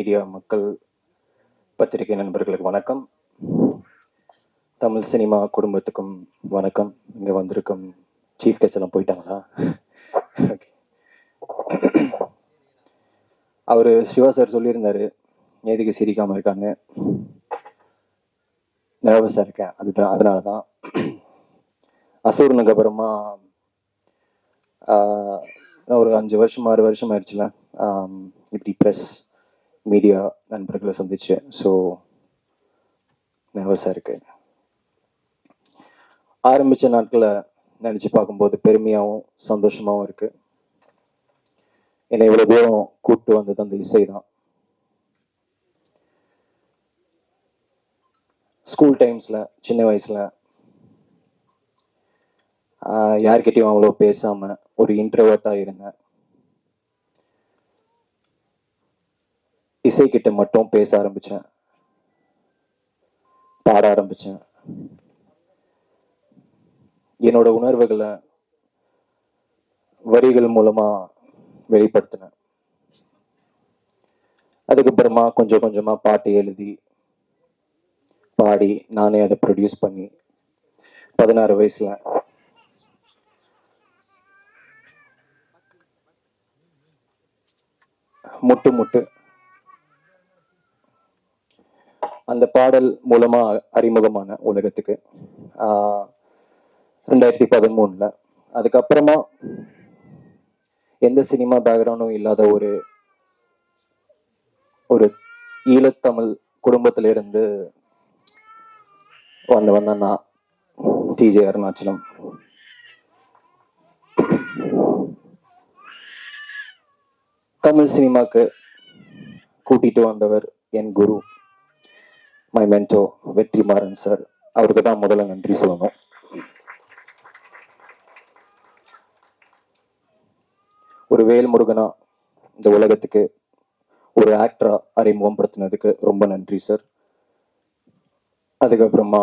Media மக்கள் பத்திரிகை நண்பர்களுக்கு வணக்கம். தமிழ் சினிமா குடும்பத்துக்கும் வணக்கம். இங்கே வந்திருக்கும் சீஃப் கெஸ்ட் எல்லாம் போயிட்டாங்களா? ஓகே அவர் சிவா சார் சொல்லியிருந்தாரு. எதுக்கு சிரிக்காமல் இருக்காங்க. நர்வஸாக இருக்கேன். அதுதான் அதனால தான் அசூர்னுக்கு அப்புறமா ஆஹ், ஒரு அஞ்சு வருஷம் ஆறு வருஷம் ஆயிடுச்சுல. இப்படி ப்ரெஸ் மீடியா நண்பர்களை சந்தித்தேன் ஸோ நர்வஸாக இருக்கு ஆரம்பித்த நாட்களை நினச்சி பார்க்கும்போது பெருமையாகவும் சந்தோஷமாகவும் இருக்கு. என்னை இவ்வளோ தூரம் கூப்பிட்டு வந்தது அந்த இசை தான். ஸ்கூல் டைம்ஸில் சின்ன வயசில் யார்கிட்டையும் அவ்வளோ பேசாமல் ஒரு இன்ட்ரவர்ட்டாக இருந்தேன். இசைக்கிட்ட மட்டும் பேச ஆரம்பித்தேன் பாட ஆரம்பித்தேன் என்னோட உணர்வுகளை வரிகள் மூலமா வெளிப்படுத்தினேன். அதுக்கப்புறமா கொஞ்சம் கொஞ்சமா பாட்டு எழுதி பாடி நானே அதை ப்ரொடியூஸ் பண்ணி பதினாறு வயசுல முட்டு முட்டு அந்த பாடல் மூலமா அறிமுகமான உலகத்துக்கு. ரெண்டாயிரத்தி பதிமூணுல. அதுக்கப்புறமா எந்த சினிமா பேக்ரவுண்டும் இல்லாத ஒரு ஒரு ஈழத்தமிழ் குடும்பத்தில இருந்து வந்து வந்த நான் டிஜே அருணாச்சலம். தமிழ் சினிமாக்கு கூட்டிட்டு வந்தவர் என் குரு. மை மென்டோ வெற்றிமாறன் சார் அவருக்கு தான் முதல்ல நன்றி சொல்லணும். ஒரு வேல்முருகனா இந்த உலகத்துக்கு ஒரு ஆக்டரா அறிமுகப்படுத்தினதுக்கு ரொம்ப நன்றி சார் அதுக்கப்புறமா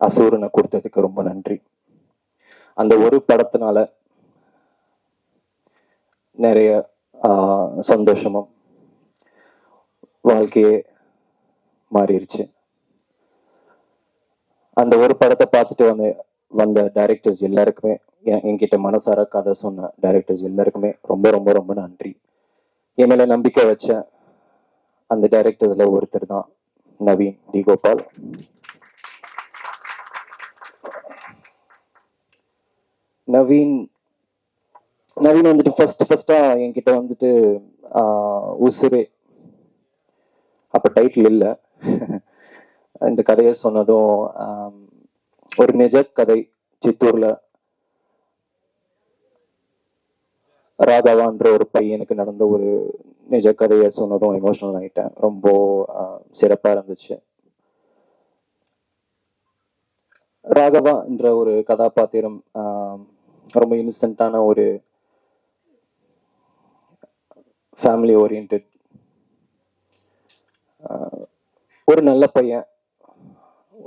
அசூரனை கொடுத்ததுக்கு ரொம்ப நன்றி. அந்த ஒரு படத்தினால நிறைய சந்தோஷமும் வாழ்க்கையே மாறிடுச்சு அந்த ஒரு படத்தை பார்த்துட்டு வந்து வந்த டைரக்டர்ஸ் எல்லாருக்குமே என்- என்கிட்ட மனசார கதை சொன்ன டைரக்டர்ஸ் எல்லாருக்குமே ரொம்ப ரொம்ப ரொம்ப நன்றி. என் மேல நம்பிக்கை வச்ச அந்த டைரக்டர்ஸ்ல ஒருத்தர் தான் நவீன் டி கோபால் நவீன் நவீன் வந்துட்டு ஃபர்ஸ்ட் ஃபர்ஸ்டா என்கிட்ட வந்துட்டு உசுரே அப்ப டைட்டில் இல்லை. இந்த கதையை சொன்னதும் ஒரு நிஜ கதை சித்தூர்ல. ராதாவான்ற ஒரு பையனுக்கு நடந்த ஒரு நிஜ கதையை சொன்னதும் எமோஷனல் ஆகிட்டேன் ரொம்ப சிறப்பாக இருந்துச்சு. ராகவா என்ற ஒரு கதாபாத்திரம் ரொம்ப இன்னசென்ட்டான ஒரு ஃபேமிலி ஓரியன்ட் ஒரு நல்ல பையன்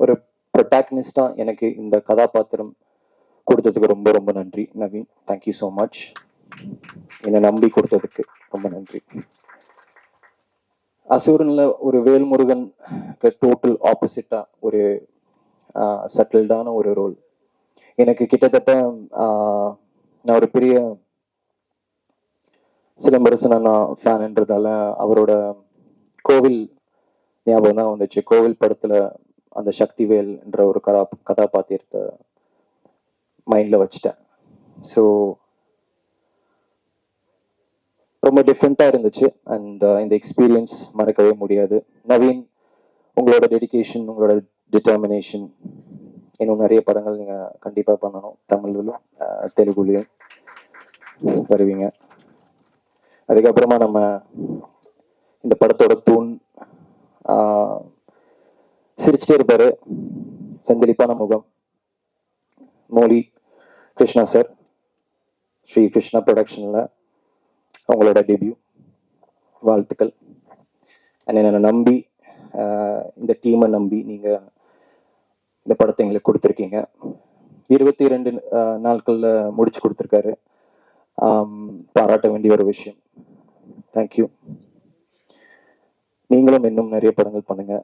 ஒரு ப்ரொட்டாக்னிஸ்டா எனக்கு இந்த கதாபாத்திரம் கொடுத்ததுக்கு ரொம்ப ரொம்ப நன்றி நவீன். தேங்க்யூ ஸோ மச் என்னை நம்பி கொடுத்ததுக்கு ரொம்ப நன்றி. அசூரனில் ஒரு வேல்முருகன் டோட்டல் ஆப்போசிட்டா ஒரு சட்டில்டான ஒரு ரோல் எனக்கு கிட்டத்தட்ட நான் ஒரு பெரிய சிலம்பரசன் அண்ணா ஃபேன்ன்றதால அவரோட கோவில் ஞாபகம் தான் வந்துச்சு. கோவில் படத்துல அந்த சக்திவேல் என்ற ஒரு கதா கதாபாத்திரத்தை மைண்ட்ல வச்சுட்டேன். ஸோ ரொம்ப டிஃப்ரெண்ட்டாக இருந்துச்சு. அண்ட் uh, இந்த எக்ஸ்பீரியன்ஸ் மறக்கவே முடியாது. நவீன் உங்களோட டெடிகேஷன் உங்களோட டிட்டர்மினேஷன் இன்னும் நிறைய படங்கள் நீங்கள் கண்டிப்பாக பண்ணணும். தமிழ்லையும் uh, தெலுங்குலேயும் தெலுங்குலையும் வருவீங்க. அதுக்கப்புறமா நம்ம இந்த படத்தோட தூண் சிரிச்சிட்டே இருப்பாரு. செந்திலிப்பான முகம். மோலி கிருஷ்ணா சார் ஸ்ரீ கிருஷ்ணா ப்ரொடக்ஷன்ல உங்களோட டெபியூ வாழ்த்துக்கள். அண்ட் என்னை நம்பி இந்த டீமை நம்பி நீங்க இந்த படத்தை எங்களுக்கு கொடுத்துருக்கீங்க. இருபத்தி ரெண்டு நாட்கள்ல முடிச்சு கொடுத்துருக்காரு. பாராட்ட வேண்டிய ஒரு விஷயம். தேங்க்யூ நீங்களும் இன்னும் நிறைய படங்கள் பண்ணுங்க.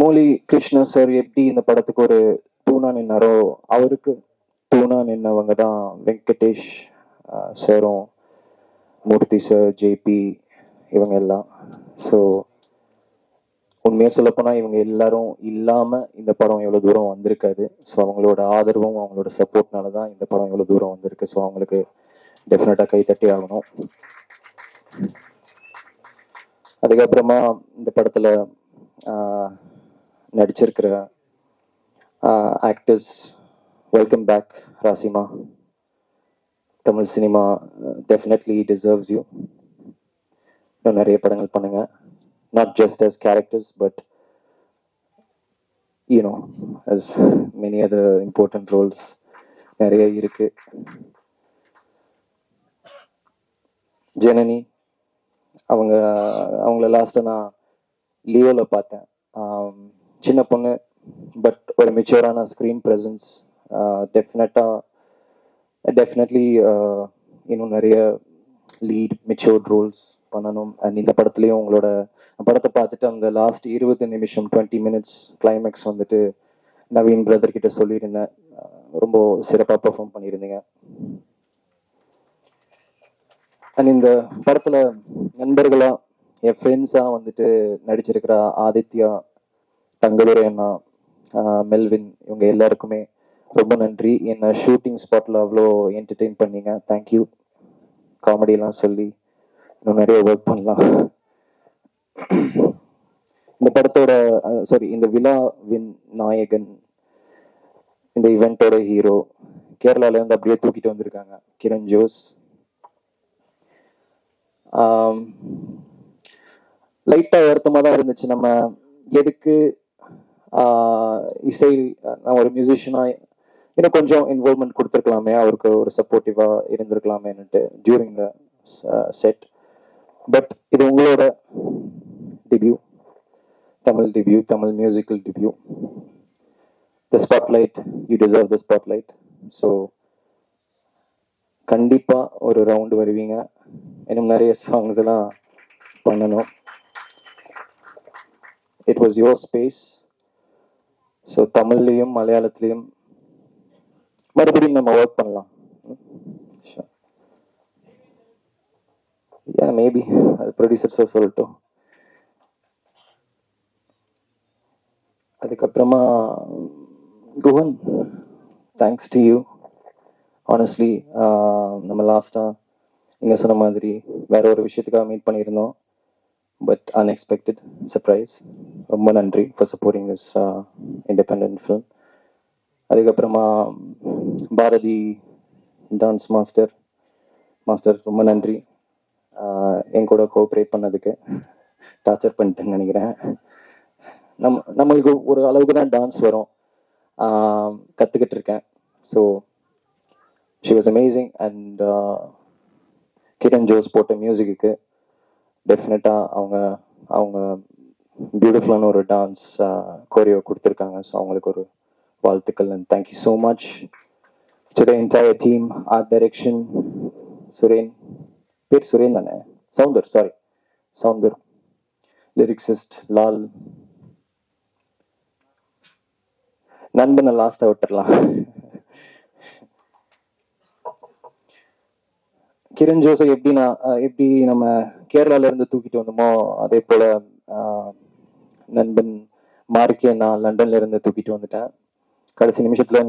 மூலி கிருஷ்ணா சார் எப்படி இந்த படத்துக்கு ஒரு தூணா நின்னாரோ அவருக்கு தூணா நின்னவங்க தான் வெங்கடேஷ் சாரும் மூர்த்தி சார் ஜேபி இவங்க எல்லாம். ஸோ உண்மையாக சொல்லப்போனால் இவங்க எல்லாரும் இல்லாமல் இந்த படம் எவ்வளோ தூரம் வந்திருக்காது. ஸோ அவங்களோட ஆதரவும் அவங்களோட சப்போர்ட்னால தான் இந்த படம் எவ்வளோ தூரம் வந்திருக்கு. ஸோ அவங்களுக்கு டெஃபினட்டாக கைத்தட்டி ஆகணும். அதுக்கப்புறமா இந்த படத்தில் நடிச்சிருக்கிற actors welcome back Rasima. Tamil cinema definitely deserves you இன்னும் நிறைய படங்கள் பண்ணுங்கள் not just as characters but you know as many other important roles நிறைய இருக்கு. ஜனனி அவங்க அவங்கள லாஸ்ட்டு நான் லியோவில் பார்த்தேன். சின்ன பொண்ணு பட் ஒரு மெச்சூரான ஸ்க்ரீன் ப்ரெசன்ஸ் டெஃபினட்டாக டெஃபினெட்லி இன்னும் நிறைய லீட் மெச்சூர்ட் ரோல்ஸ் பண்ணணும். அண்ட் இந்த படத்துலேயும் உங்களோட படத்தை பார்த்துட்டு அந்த லாஸ்ட் இருபது நிமிஷம் டுவெண்ட்டி மினிட்ஸ் கிளைமேக்ஸ் வந்துட்டு நவீன் பிரதர் கிட்ட சொல்லியிருந்தேன். ரொம்ப சிறப்பாக பெர்ஃபார்ம் பண்ணியிருந்தீங்க. அண்ட் இந்த படத்தில் நண்பர்களாக என் ஃப்ரெண்ட்ஸாக வந்துட்டு நடிச்சிருக்கிற ஆதித்யா தங்கதுரை அண்ணா மெல்வின் இவங்க எல்லாருக்குமே ரொம்ப நன்றி. என்ன ஷூட்டிங் ஸ்பாட்டில் அவ்வளோ என்டர்டெயின் பண்ணீங்க. தேங்க்யூ காமெடியெலாம் சொல்லி இன்னும் நிறைய ஒர்க் பண்ணலாம். இந்த படத்தோட சாரி இந்த விழாவின் நாயகன் இந்த இவெண்டோட ஹீரோ கேரளால இருந்து அப்படியே தூக்கிட்டு வந்திருக்காங்க. கிரண் ஜோஸ். லைட்டாக வருத்தமாக தான் இருந்துச்சு. நம்ம எதுக்கு இசை நான் ஒரு மியூசிஷியனாக இன்னும் கொஞ்சம் இன்வால்மெண்ட் கொடுத்துருக்கலாமே அவருக்கு ஒரு சப்போர்ட்டிவாக இருந்திருக்கலாமேன்னுட்டு ஜூரிங் த செட் பட் இது உங்களோட debut Tamil debut Tamil musical debut the spotlight you deserve the spotlight so கண்டிப்பாக ஒரு ரவுண்டு வருவீங்க. இன்னும் நிறைய சாங்ஸ் எல்லாம் பண்ணணும். It was your space so தமிழ்லையும் மலையாளத்துலேயும் மறுபடியும் நம்ம ஒர்க் பண்ணலாம். மேபி அது ப்ரொடியூசர்ஸை சொல்லட்டும். அதுக்கப்புறமா Guhan thanks to you honestly நம்ம லாஸ்ட்டாக நீங்கள் சொன்ன மாதிரி வேற ஒரு விஷயத்துக்காக மீட் பண்ணியிருந்தோம். பட் அன்எக்ஸ்பெக்டட் சர்ப்ரைஸ் ரொம்ப நன்றி for supporting this independent film அதுக்கப்புறமா பாரதி டான்ஸ் மாஸ்டர் மாஸ்டர் ரொம்ப நன்றி. என் கூட கோஆப்ரேட் பண்ணதுக்கு. டார்ச்சர் பண்ணிட்டேன்னு நினைக்கிறேன். நம்ம நம்மளுக்கு ஒரு அளவுக்கு தான் டான்ஸ் வரும். கற்றுக்கிட்டு இருக்கேன். So she was amazing and Kiran Jose போட்ட மியூசிக்கு டெஃபினட்டாக அவங்க அவங்க பியூட்டிஃபுல்லான ஒரு டான்ஸ் கோரியோ கொடுத்துருக்காங்க. ஸோ அவங்களுக்கு ஒரு வாழ்த்துக்கள் and thank you so much to the entire team art direction Suren பேர் சுரேன் தானே? சவுந்தர் சாரி சவுந்தர் லிரிக்ஸிஸ்ட் லால் நண்பனை லாஸ்டா விட்டுடலாம் கிரண் ஜோசப் எப்படி நான் எப்படி நம்ம கேரளால இருந்து தூக்கிட்டு வந்தோமோ அதே போல நண்பன் மார்க்கே நான் லண்டன்ல இருந்து தூக்கிட்டு வந்துட்டேன். கடைசி நிமிஷத்துல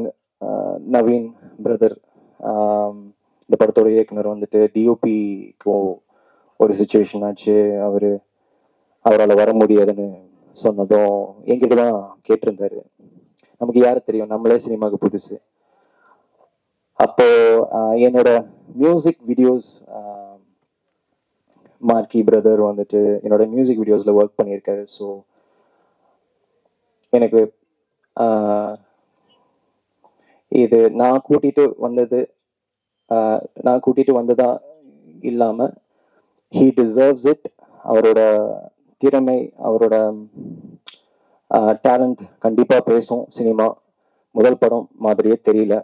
நவீன் பிரதர் இந்த படத்தோட இயக்குனர் வந்துட்டு டிஓபிக்கு ஒரு சுச்சுவேஷன் ஆச்சு. அவரு அவரால் வர முடியாதுன்னு சொன்னதும் என்கிட்ட தான் கேட்டிருந்தாரு. நமக்கு யார் தெரியும்? நம்மளே சினிமாவுக்கு புதுசு. அப்போ என்னோட மியூசிக் வீடியோஸ் மார்க்கி பிரதர் வந்துட்டு என்னோட மியூசிக் வீடியோஸில் ஒர்க் பண்ணியிருக்காரு. ஸோ எனக்கு இது நான் கூட்டிட்டு வந்தது நான் கூட்டிட்டு வந்ததா இல்லாமல் ஹீ டிசர்வ்ஸ் இட் அவரோட திறமை அவரோட டேலண்ட் கண்டிப்பா பேசும் சினிமா. முதல் படம் மாதிரியே தெரியல.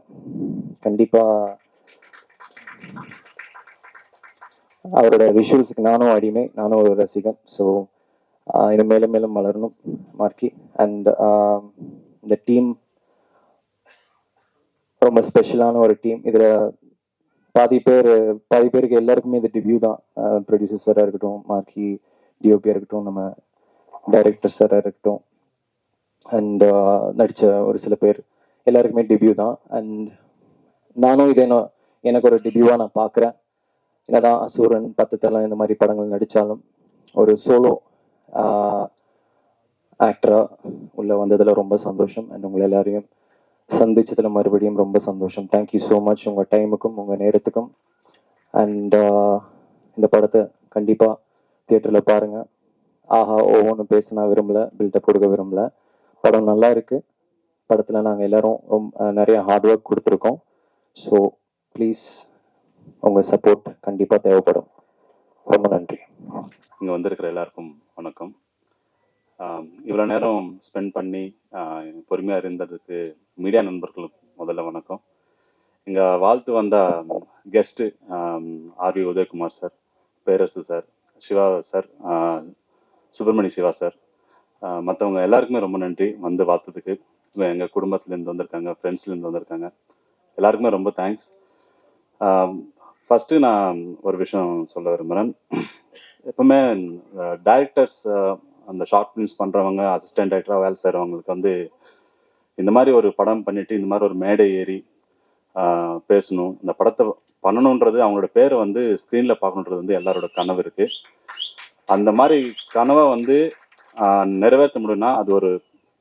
கண்டிப்பா அவரோட விஷுவல்ஸுக்கு நானும் அடிமை. நானும் ஒரு ரசிகன். ஸோ இன்னும் மேலும் மேலும் வளரணும் மார்க்கி அண்ட் இந்த டீம் ரொம்ப ஸ்பெஷலான ஒரு டீம் இதில் பாதி பேர் பாதி பேருக்கு எல்லாருக்குமே இது டிபியூ தான். ப்ரொடியூசர் சாராக இருக்கட்டும் மார்க்கி டிஓபியாக இருக்கட்டும் நம்ம டைரக்டர் சாராக இருக்கட்டும். அண்ட் uh, நடித்த ஒரு சில பேர் எல்லாருக்குமே டெபியூ தான். அண்ட் நானும் இதை நான் எனக்கு ஒரு டெபியூவாக நான் பார்க்குறேன் என்னதான் அசூரன் பத்து தலம் இந்த மாதிரி படங்கள் நடித்தாலும் ஒரு சோலோ ஆக்டராக உள்ளே வந்ததில் ரொம்ப சந்தோஷம். அண்ட் உங்களை எல்லாரையும் சந்திச்சதில் மறுபடியும் ரொம்ப சந்தோஷம். தேங்க்யூ ஸோ மச் உங்கள் டைமுக்கும் உங்கள் நேரத்துக்கும். அண்ட் இந்த படத்தை கண்டிப்பாக தியேட்டரில் பாருங்கள் ஆஹா ஓஹோன்னு பேச நான் விரும்பல பில்டப் கொடுக்க விரும்பலை. படம் நல்லா இருக்கு. படத்தில் நாங்கள் எல்லாரும் ரொம்ப நிறைய ஹார்ட் ஒர்க் கொடுத்துருக்கோம். ஸோ ப்ளீஸ் உங்கள் சப்போர்ட் கண்டிப்பாக தேவைப்படும். ரொம்ப நன்றி. இங்கே வந்திருக்கிற எல்லாருக்கும் வணக்கம். இவ்வளோ நேரம் ஸ்பெண்ட் பண்ணி பொறுமையாக இருந்ததுக்கு மீடியா நண்பர்களுக்கு முதல்ல வணக்கம். இங்கே வாழ்த்து வந்த guest R V Udhayakumar sir Perarasu sir Siva sir Subramani Siva sir மற்றவங்க எல்லாருக்குமே ரொம்ப நன்றி. வந்து பார்த்ததுக்கு எங்கள் குடும்பத்துலேருந்து வந்திருக்காங்க ஃப்ரெண்ட்ஸ்லேருந்து வந்திருக்காங்க. எல்லாருக்குமே ரொம்ப தேங்க்ஸ் ஃபஸ்ட்டு நான் ஒரு விஷயம் சொல்ல விரும்புகிறேன் எப்பவுமே டைரக்டர்ஸ் அந்த ஷார்ட் ஃபிலிம்ஸ் பண்ணுறவங்க அசிஸ்டன்ட் டைரக்டராக வேலை செய்கிறவங்களுக்கு வந்து இந்த மாதிரி ஒரு படம் பண்ணிவிட்டு இந்த மாதிரி ஒரு மேடை ஏறி பேசணும். இந்த படத்தை பண்ணணுன்றது அவங்களோட பேரை வந்து ஸ்க்ரீனில் பார்க்கணுன்றது வந்து எல்லாரோட கனவு இருக்குது அந்த மாதிரி கனவை வந்து நிறைவேற்ற முடியும்னா அது ஒரு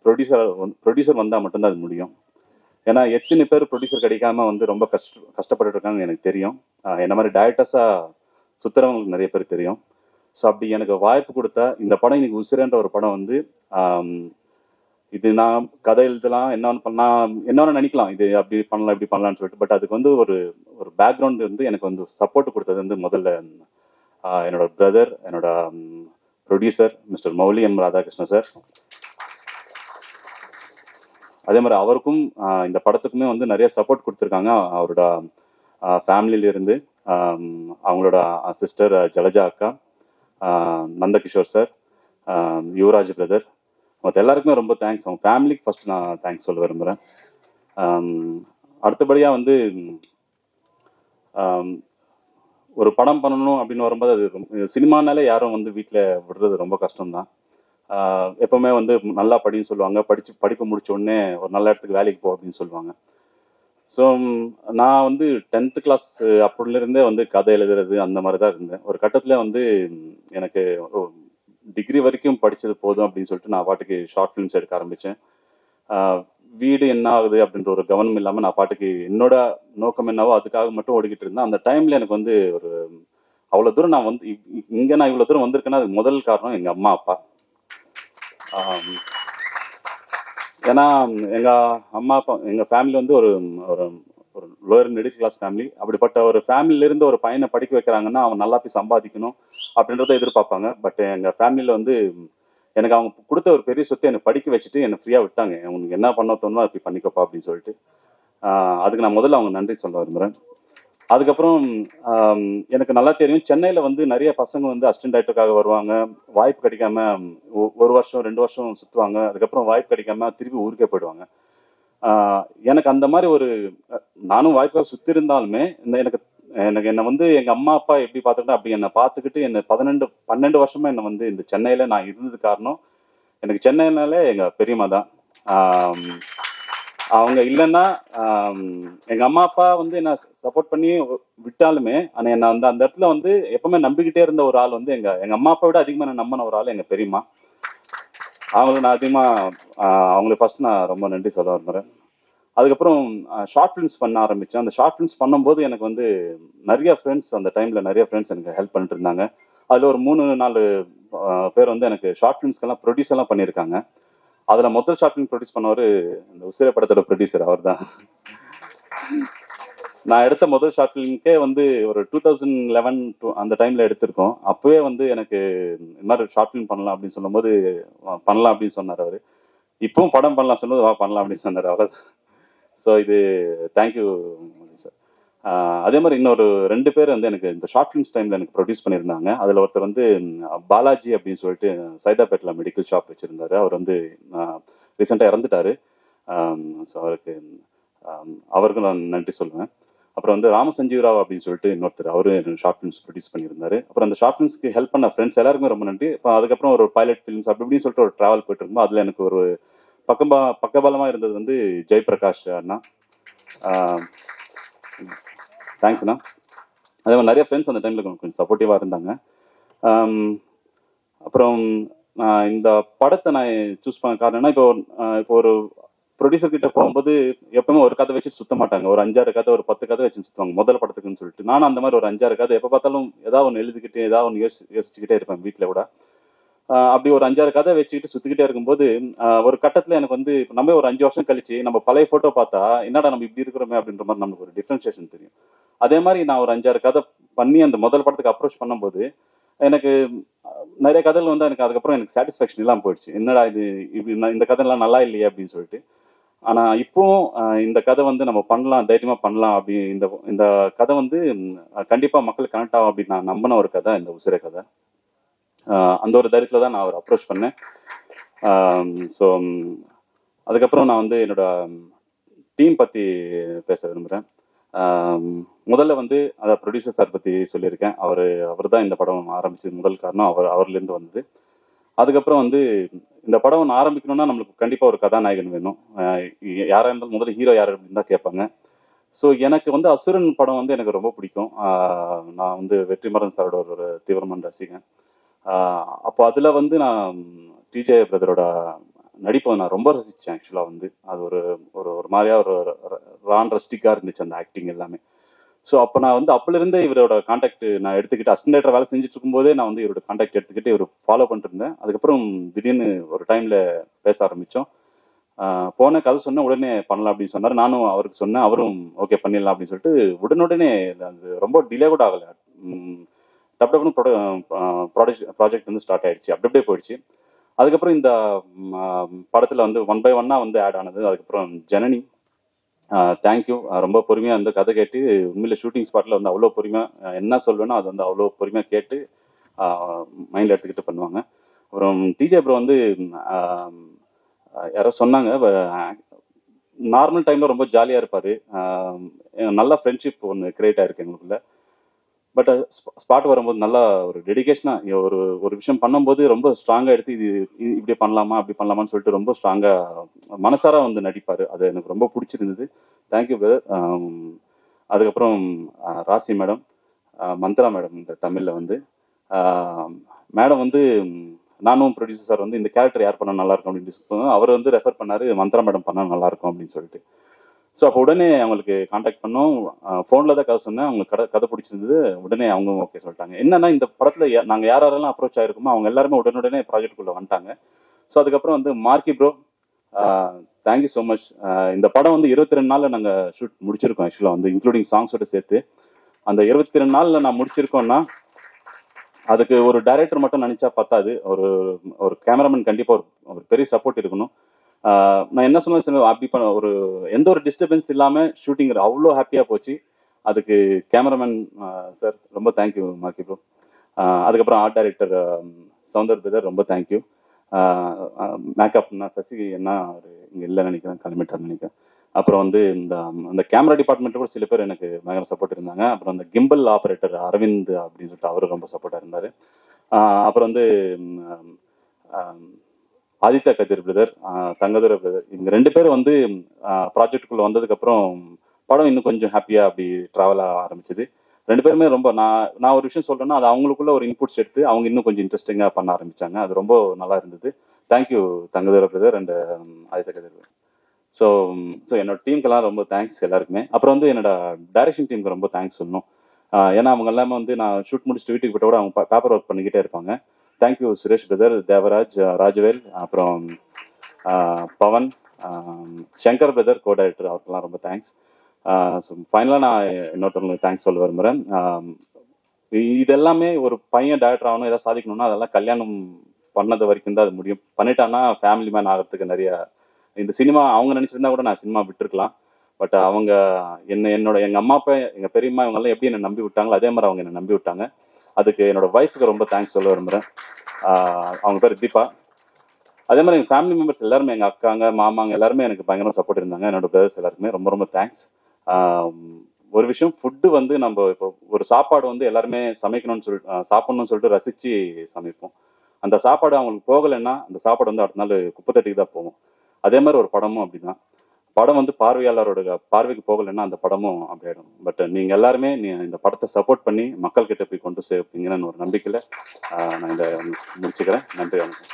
ப்ரொடியூசர் ப்ரொடியூசர் வந்தால் மட்டும்தான் அது முடியும். ஏன்னா எத்தனை பேர் ப்ரொடியூசர் கிடைக்காம வந்து ரொம்ப கஷ்ட கஷ்டப்பட்டு இருக்காங்க எனக்கு தெரியும். என்ன மாதிரி டைரக்டர்ஸாக சுத்துறவங்களுக்கு நிறைய பேர் தெரியும். ஸோ அப்படி எனக்கு வாய்ப்பு கொடுத்தா இந்த படம் இன்னைக்கு உசிரன்ற ஒரு படம் வந்து இது நான் கதை எழுதலாம் என்ன பண்ணலாம் என்ன நினைக்கலாம் இது அப்படி பண்ணலாம் இப்படி பண்ணலாம்னு சொல்லிட்டு. பட் அதுக்கு வந்து ஒரு ஒரு பேக்ரவுண்ட் வந்து எனக்கு வந்து சப்போர்ட் கொடுத்தது வந்து முதல்ல என்னோட பிரதர் என்னோட producer mister Mouli M Radhakrishnan sir அதே மாதிரி அவருக்கும் இந்த படத்துக்குமே வந்து நிறைய சப்போர்ட் கொடுத்துருக்காங்க. அவரோட ஃபேமிலியிலிருந்து அவங்களோட சிஸ்டர் ஜலஜா அக்கா நந்தகிஷோர் சார் யுவராஜ் பிரதர் மற்ற எல்லாருக்குமே ரொம்ப தேங்க்ஸ் அவங்க ஃபேமிலிக்கு ஃபர்ஸ்ட் நான் தேங்க்ஸ் சொல்ல விரும்புகிறேன் அடுத்தபடியாக வந்து ஒரு படம் பண்ணணும் அப்படின்னு வரும்போது அது சினிமானாலே யாரும் வந்து வீட்டில் விடுறது ரொம்ப கஷ்டம்தான். எப்பவுமே வந்து நல்லா படின்னு சொல்லுவாங்க. படிச்சு படிப்பு முடிச்ச உடனே ஒரு நல்ல இடத்துக்கு வேலைக்கு போ அப்படின்னு சொல்லுவாங்க. ஸோ நான் வந்து டென்த்து கிளாஸ் அப்படிலேருந்தே வந்து கதை எழுதுறது அந்த மாதிரி தான் இருந்தேன். ஒரு கட்டத்தில் வந்து எனக்கு டிகிரி வரைக்கும் படித்தது போதும் அப்படின்னு சொல்லிட்டு நான் பாட்டுக்கு ஷார்ட் ஃபிலிம்ஸ் எடுக்க ஆரம்பித்தேன் வீடு என்ன ஆகுது அப்படின்ற ஒரு கவனம் இல்லாமல் நான் பாட்டுக்கு என்னோட நோக்கம் என்னவோ அதுக்காக மட்டும் ஓடிக்கிட்டு இருந்தேன். அந்த டைமில் எனக்கு வந்து ஒரு அவ்வளோ தூரம் நான் வந்து இங்கே நான் இவ்வளோ தூரம் வந்திருக்கேன்னா அதுக்கு முதல் காரணம் எங்கள் அம்மா அப்பா. ஏன்னா எங்க அம்மா அப்பா எங்க ஃபேமிலி வந்து ஒரு ஒரு ஒரு லோயர் மிடில் கிளாஸ் ஃபேமிலி அப்படிப்பட்ட ஒரு ஃபேமிலில இருந்து ஒரு பையனை படிக்க வைக்கிறாங்கன்னா அவன் நல்லா போய் சம்பாதிக்கணும் அப்படின்றத எதிர்பார்ப்பாங்க. பட் எங்க ஃபேமிலியில வந்து எனக்கு அவங்க கொடுத்த ஒரு பெரிய சொத்தை என்னை படிக்க வச்சுட்டு என்னை ஃப்ரீயாக விட்டாங்க. உனக்கு என்ன பண்ண தோணுமோ அப்படி பண்ணிக்கப்பா அப்படின்னு சொல்லிட்டு. அதுக்கு நான் முதல்ல அவங்க நன்றி சொல்ல விரும்புறேன். அதுக்கப்புறம் எனக்கு நல்லா தெரியும். சென்னையில் வந்து நிறைய பசங்க வந்து அசிஸ்டன்ட் டைரக்டருக்காக வருவாங்க. வாய்ப்பு கிடைக்காம ஒ- ஒரு வருஷம் ரெண்டு வருஷம் சுற்றுவாங்க அதுக்கப்புறம் வாய்ப்பு கிடைக்காம திருப்பி ஊருக்கே போயிடுவாங்க. எனக்கு அந்த மாதிரி ஒரு நானும் வாய்ப்பாக சுற்றி இருந்தாலுமே இந்த எனக்கு எனக்கு என்னை வந்து எங்க அம்மா அப்பா எப்படி பார்த்துக்கிட்டா அப்படி என்னை பார்த்துக்கிட்டு என்ன பதினெண்டு பன்னெண்டு வருஷமா என்னை வந்து இந்த சென்னையில நான் இருந்தது காரணம். எனக்கு சென்னைனாலே எங்க பெரியம்மா தான். அவங்க இல்லைன்னா எங்கள் எங்க அம்மா அப்பா வந்து என்ன சப்போர்ட் பண்ணி விட்டாலுமே ஆனா என்ன வந்து அந்த இடத்துல வந்து எப்பவுமே நம்பிக்கிட்டே இருந்த ஒரு ஆள் வந்து எங்க எங்க அம்மா அப்பா விட அதிகமா நான் நம்பின ஒரு ஆள் எங்க பெரியம்மா. அவங்களுக்கு நான் அதிகமா அவங்களுக்கு ஃபர்ஸ்ட் நான் ரொம்ப நன்றி சொல்ல விரும்புறேன். அதுக்கப்புறம் ஷார்ட் ஃபிலிம்ஸ் பண்ண ஆரம்பித்தேன் அந்த ஷார்ட் ஃபிலிம்ஸ் பண்ணும்போது எனக்கு வந்து நிறைய ஃப்ரெண்ட்ஸ் அந்த டைமில் நிறைய ஃப்ரெண்ட்ஸ் எனக்கு ஹெல்ப் பண்ணிட்டு இருந்தாங்க. அதில் ஒரு மூணு நாலு பேர் வந்து எனக்கு ஷார்ட் ஃபிலிம்ஸ்க்கெல்லாம் ப்ரொடியூஸ் எல்லாம் பண்ணியிருக்காங்க அதில் முதல் ஷார்ட் ஃபிலிம் ப்ரொடியூஸ் பண்ணவர் இந்த உசிர படத்தோட ப்ரொடியூசர் அவர் தான் நான் எடுத்த முதல் ஷார்ட் ஃபிலிம்க்கே வந்து ஒரு டூ தௌசண்ட் லெவன் டூ அந்த டைமில் எடுத்திருக்கோம். அப்போவே வந்து எனக்கு இந்த மாதிரி ஷார்ட் ஃபிலிம் பண்ணலாம் அப்படின்னு சொல்லும்போது பண்ணலாம் அப்படின்னு சொன்னார் அவர். இப்பவும் படம் பண்ணலாம் சொன்னது வா பண்ணலாம் அப்படின்னு சொன்னார். அவர் ஸோ இது தேங்க்யூ சார் அதே மாதிரி இன்னொரு ரெண்டு பேர் வந்து எனக்கு இந்த ஷார்ட் ஃபிலிம்ஸ் டைமில் எனக்கு ப்ரொடியூஸ் பண்ணியிருந்தாங்க. அதில் ஒருத்தர் வந்து பாலாஜி அப்படின்னு சொல்லிட்டு சைதாப்பேட்டில் மெடிக்கல் ஷாப் வச்சுருந்தார். அவர் வந்து ரீசெண்டாக இறந்துட்டாரு. ஸோ அவருக்கு அவருக்கும் நான் நன்றி சொல்லுவேன். அப்புறம் வந்து ராமசஞ்சீவ் ராவ் அப்படின்னு சொல்லிட்டு இன்னொருத்தர் அவரு ஷார்ட் ஃபிலிம்ஸ் ப்ரொடியூஸ் பண்ணியிருந்தாரு. அப்புறம் அந்த ஷார்ட் ஃபிலிம்ஸ்க்கு ஹெல்ப் பண்ண ஃப்ரெண்ட்ஸ் எல்லாருக்குமே ரொம்ப நன்றி. அதுக்கப்புறம் ஒரு பைலட் ஃபிலிம்ஸ் அப்படி இப்படின்னு சொல்லிட்டு ஒரு ட்ராவல் போயிட்டு இருக்கும்போது அதில் எனக்கு ஒரு பக்கபா பக்கபலமாக இருந்தது வந்து ஜெயபிரகாஷ் அண்ணா. தேங்க்ஸ் அண்ணா. அதே மாதிரி நிறைய ஃப்ரெண்ட்ஸ் அந்த டைமில் கொஞ்சம் சப்போர்ட்டிவாக இருந்தாங்க. அப்புறம் நான் இந்த படத்தை நான் சூஸ் பண்ண காரணம்னா இப்போ இப்போ ஒரு ப்ரொடியூசர் கிட்ட போகும்போது எப்பவுமே ஒரு கதை வச்சுட்டு சுத்த மாட்டாங்க. ஒரு அஞ்சாறு கதை ஒரு பத்து கதை வச்சு சுத்துவாங்க. முதல் படத்துக்குன்னு சொல்லிட்டு. நானும் அந்த மாதிரி ஒரு அஞ்சாறு கதை எப்போ பார்த்தாலும் ஏதாவது ஒன்று எழுதிக்கிட்டு ஏதாவது ஒன்று யோசி யோசிச்சுக்கிட்டே இருப்பேன் வீட்டில் கூட. அப்படி ஒரு அஞ்சாறு கதை வச்சுக்கிட்டு சுத்திக்கிட்டே இருக்கும்போது ஒரு கட்டத்துல எனக்கு வந்து நம்ம ஒரு அஞ்சு வருஷம் கழிச்சு நம்ம பழைய போட்டோ பார்த்தா என்னடா நம்ம இப்படி இருக்கிறோமே அப்படின்ற மாதிரி நமக்கு ஒரு டிஃபரன்சியேஷன் தெரியும். அதே மாதிரி நான் ஒரு அஞ்சாறு கதை பண்ணி அந்த முதல் படத்துக்கு அப்ரோச் பண்ணும்போது எனக்கு நிறைய கதைகள் வந்து எனக்கு அதுக்கப்புறம் எனக்கு சாட்டிஸ்ஃபேக்ஷன் இல்லாமல் போயிடுச்சு. என்னடா இது இப்படி இந்த கதைலாம் நல்லா இல்லையே அப்படின்னு சொல்லிட்டு. ஆனா இப்போவும் இந்த கதை வந்து நம்ம பண்ணலாம் தைரியமா பண்ணலாம் அப்படி இந்த இந்த கதை வந்து கண்டிப்பா மக்களுக்கு கனெக்ட் ஆகும் அப்படின்னு நான் நம்பின ஒரு கதை இந்த உசிர கதை. அந்த ஒரு தைரியத்தில் தான் நான் அவர் அப்ரோச் பண்ணேன். ஸோ அதுக்கப்புறம் நான் வந்து என்னோட டீம் பற்றி பேச விரும்புகிறேன் முதல்ல வந்து அதை ப்ரொடியூசர் சார் பற்றி சொல்லியிருக்கேன். அவர் அவர் தான் இந்த படம் ஆரம்பிச்சது. முதல் காரணம் அவர் அவர்லேருந்து வந்தது. அதுக்கப்புறம் வந்து இந்த படம் ஒன்று ஆரம்பிக்கணும்னா நம்மளுக்கு கண்டிப்பாக ஒரு கதாநாயகன் வேணும். யாராக இருந்தாலும் முதல்ல ஹீரோ யார் அப்படின்னு தான் கேட்பாங்க. ஸோ எனக்கு வந்து அசுரன் படம் வந்து எனக்கு ரொம்ப பிடிக்கும். நான் வந்து வெற்றிமாறன் சாரோட ஒரு தீவிரமான ரசிகன். அப்போ அதில் வந்து நான் டிஜே பிரதரோட நடிப்பை நான் ரொம்ப ரசித்தேன் ஆக்சுவலாக வந்து. அது ஒரு ஒரு ஒரு மாதிரியா ஒரு ரான் ரஸ்டிக்காக இருந்துச்சு அந்த ஆக்டிங் எல்லாமே. ஸோ அப்போ நான் வந்து அப்போலேருந்தே இவரோட காண்டாக்ட் நான் எடுத்துக்கிட்டு அசிஸ்டன்டேட்டர் வேலை செஞ்சுட்டு இருக்கும்போதே நான் வந்து இவரோட காண்டாக்ட் எடுத்துக்கிட்டு இவர் ஃபாலோ பண்ணிட்டு இருந்தேன் அதுக்கப்புறம் திடீர்னு ஒரு டைமில் பேச ஆரம்பித்தோம் போன கதை சொன்ன உடனே பண்ணலாம் அப்படின்னு சொன்னார். நானும் அவருக்கு சொன்னேன் அவரும் ஓகே பண்ணிடலாம் அப்படின்னு சொல்லிட்டு உடனுடனே அது ரொம்ப டிலே கூட ஆகலை டப்டப்னு ப்ராடக்ட் ப்ராஜெக்ட் வந்து ஸ்டார்ட் ஆயிடுச்சு. அப்படி அப்படியே போயிடுச்சு. அதுக்கப்புறம் இந்த படத்தில் வந்து ஒன் பை ஒன்னாக வந்து ஆட் ஆனது. அதுக்கப்புறம் ஜனனி தேங்க்யூ ரொம்ப பொறுமையாக அந்த கதை கேட்டு உண்மையில் ஷூட்டிங் ஸ்பாட்டில் வந்து அவ்வளோ பொறுமையாக என்ன சொல்வேனோ அது வந்து அவ்வளோ பொறுமையாக கேட்டு மைண்டில் எடுத்துக்கிட்டு பண்ணுவாங்க. அப்புறம் டிஜே ப்ரோ வந்து யாரோ சொன்னாங்க நார்மல் டைமில் ரொம்ப ஜாலியாக இருப்பார். நல்ல ஃப்ரெண்ட்ஷிப் ஒன்று கிரியேட் ஆயிருக்கு எங்களுக்குள்ள. பட் ஸ்பாட் uh, வரும்போது நல்லா ஒரு டெடிகேஷனாக ஒரு ஒரு விஷயம் பண்ணும்போது ரொம்ப ஸ்ட்ராங்காக எடுத்து இது இப்படி பண்ணலாமா அப்படி பண்ணலாமான்னு சொல்லிட்டு ரொம்ப ஸ்ட்ராங்காக மனசார வந்து நடிப்பார். அது எனக்கு ரொம்ப பிடிச்சிருந்தது. தேங்க்யூ பிரதர் um, அதுக்கப்புறம் uh, ராசி மேடம் uh, மந்த்ரா மேடம் இந்த தமிழில் வந்து um, மேடம் வந்து நானும் ப்ரொடியூசர் சார் வந்து இந்த கேரக்டர் யார் பண்ணால் நல்லாயிருக்கும் அப்படின்னு சொல்லி அவர் வந்து ரெஃபர் பண்ணாரு மந்த்ரா மேடம் பண்ணால் நல்லாயிருக்கும் அப்படின்னு சொல்லிட்டு. ஸோ அப்போ உடனே அவங்களுக்கு காண்டாக்ட் பண்ணோம். ஃபோனில் தான் கதை சொன்னேன். அவங்களுக்கு கதை கதை பிடிச்சிருந்தது. உடனே அவங்க ஓகே சொல்லிட்டாங்க. என்னன்னா இந்த படத்தில் நாங்கள் யார் யாரெல்லாம் அப்ரோச் ஆயிருக்கோமோ அவங்க எல்லாருமே உடனுடனே ப்ராஜெக்ட்குள்ளே வந்துட்டாங்க. ஸோ அதுக்கப்புறம் வந்து marquee bro thank you so much இந்த படம் வந்து இருபத்தி ரெண்டு நாளில் நாங்கள் ஷூட் முடிச்சிருக்கோம் ஆக்சுவலாக வந்து இன்க்ளூடிங் சாங்ஸோட சேர்த்து. அந்த இருபத்தி ரெண்டு நாளில் நான் முடிச்சிருக்கோம்னா அதுக்கு ஒரு டைரக்டர் மட்டும் நினச்சா பத்தாது. ஒரு ஒரு கேமராமேன் கண்டிப்பாக ஒரு ஒரு பெரிய சப்போர்ட் இருக்கணும். நான் என்ன சொன்னேன் சில அப்படி பண்ண ஒரு எந்த ஒரு டிஸ்டர்பன்ஸ் இல்லாமல் ஷூட்டிங் அவ்வளோ ஹாப்பியாக போச்சு. அதுக்கு கேமராமேன் சார் ரொம்ப தேங்க்யூ மாக்கி ப்ரோ அதுக்கப்புறம் ஆர்ட் டைரக்டர் சவுந்தர் பிரதர் ரொம்ப தேங்க்யூ மேக்கப்னா சசி என்ன அவர் இங்கே இல்லை நினைக்கிறேன் கிளம்பிட்டார்னு நினைக்கிறேன். அப்புறம் வந்து இந்த அந்த கேமரா டிபார்ட்மெண்ட்டில் கூட சில பேர் எனக்கு பயங்கர சப்போர்ட் இருந்தாங்க. அப்புறம் அந்த கிம்பிள் ஆப்ரேட்டர் அரவிந்த் அப்படின்னு சொல்லிட்டு அவரு ரொம்ப சப்போர்ட்டாக இருந்தார். அப்புறம் வந்து ஆதித்யா கதிர் பிரதர் தங்கதுர பிரதர். இவங்க ரெண்டு பேரும் வந்து ப்ராஜெக்டுக்குள்ளே வந்ததுக்கப்புறம் படம் இன்னும் கொஞ்சம் ஹாப்பியாக அப்படி ட்ராவல் ஆக ஆரம்பிச்சது. ரெண்டு பேருமே ரொம்ப நான் நான் ஒரு விஷயம் சொல்றேன்னா அது அவங்களுக்குள்ள ஒரு இன்புட்ஸ் எடுத்து அவங்க இன்னும் கொஞ்சம் இன்ட்ரெஸ்டிங்காக பண்ண ஆரம்பிச்சாங்க. அது ரொம்ப நல்லா இருந்தது. Thank you Thangadurai brother and Aditya Kathir so so என்னோட டீமுக்கெல்லாம் ரொம்ப தேங்க்ஸ் எல்லாருக்குமே. அப்புறம் வந்து என்னோட டைரக்ஷன் டீமுக்கு ரொம்ப தேங்க்ஸ் சொல்லணும். ஏன்னா அவங்க எல்லாமே வந்து நான் ஷூட் முடிச்சுட்டு வீட்டுக்கு போட்ட கூட அவங்க பேப்பர் ஒர்க் பண்ணிக்கிட்டே இருப்பாங்க. Thank you Suresh brother Devaraj Rajavel அப்புறம் Pavan Shankar brother co director அவருக்கெல்லாம் ரொம்ப தேங்க்ஸ் ஸோ ஃபைனலாக நான் இன்னொருத்தவங்களுக்கு தேங்க்ஸ் சொல்ல விரும்புகிறேன் um, இதெல்லாமே ஒரு பையன் டேரக்டர் ஆகணும் ஏதாவது சாதிக்கணும்னா அதெல்லாம் கல்யாணம் பண்ணது வரைக்கும் தான் அது முடியும். பண்ணிட்டான்னா ஃபேமிலி மேன் ஆகிறதுக்கு நிறைய இந்த சினிமா அவங்க நினச்சிருந்தா கூட நான் சினிமா விட்டுருக்கலாம். பட் அவங்க என்ன என்னோட எங்கள் அம்மா அப்பா எங்கள் பெரியம்மா இவங்கெல்லாம் எப்படி என்னை நம்பி விட்டாங்களோ அதே மாதிரி அவங்க என்னை நம்பி விட்டாங்க. அதுக்கு என்னோட ஒய்ஃபுக்கு ரொம்ப தேங்க்ஸ் சொல்ல விரும்புகிறேன் அவங்க பேர் தீபா. அதே மாதிரி எங்கள் ஃபேமிலி மெம்பர்ஸ் எல்லாருமே எங்கள் அக்காங்க மாமாங்க எல்லாருமே எனக்கு பயங்கரமாக சப்போர்ட் இருந்தாங்க. என்னோட பிரதர்ஸ் எல்லாருக்குமே ரொம்ப ரொம்ப தேங்க்ஸ் ஒரு விஷயம் ஃபுட்டு வந்து நம்ம இப்போ ஒரு சாப்பாடு வந்து எல்லாருமே சமைக்கணும்னு சொல்லிட்டு சாப்பிட்ணும்னு சொல்லிட்டு ரசித்து சமைப்போம். அந்த சாப்பாடு அவங்களுக்கு போகலைன்னா அந்த சாப்பாடு வந்து அடுத்த நாள் குப்பை தட்டிக்கு தான் போகும். அதே மாதிரி ஒரு படமும் அப்படிதான். படம் வந்து பார்வையாளரோட பார்வைக்கு போகலைன்னா அந்த படமும் அப்படி ஆயிடும் பட் நீங்க எல்லாருமே நீ இந்த படத்தை சப்போர்ட் பண்ணி மக்கள் கிட்ட போய் கொண்டு சேர்ப்பீங்கன்னு ஒரு நம்பிக்கையில நான் இதை முடிச்சுக்கிறேன். நன்றி வணக்கம்.